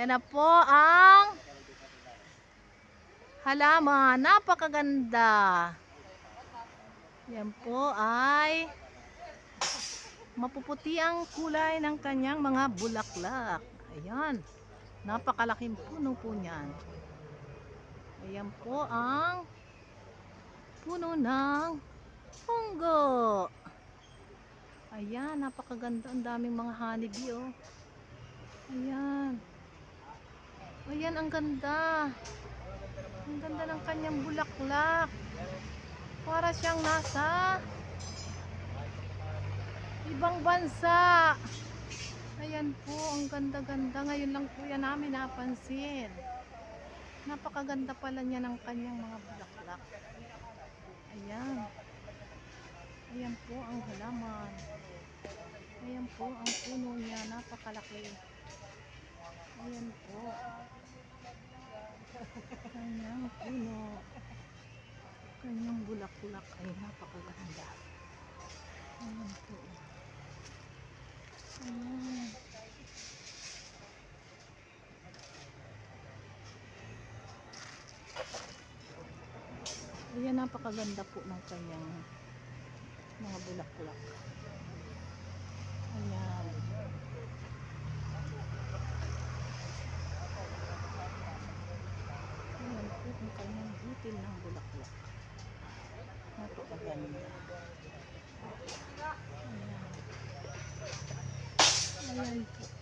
Ayan na po ang halaman. Napakaganda. Yan po ay mapuputi ang kulay ng kanyang mga bulaklak. Ayan. Napakalaking puno po niyan. Ayan po ang puno ng punggo. Ayan, napakaganda. Ang daming mga honeybee, oh. Ayan. Ayan, ang ganda. Ang ganda ng kanyang bulaklak. Para siyang nasa ibang bansa. Ayan po, ang ganda-ganda. Ngayon lang po yan namin napansin. Napakaganda pala niya ng kanyang mga bulaklak. Ayan. Ayan po ang halaman. Ayan po ang puno niya. Napakalaki. Ayan po. Kanyang puno. Bulaklak ay napakaganda. Ayan po. Ayan. Ayan, napakaganda po ng kanyang mga bulaklak. Ayan. Ayan po ang kanyang butil ng bulaklak. Ayan po.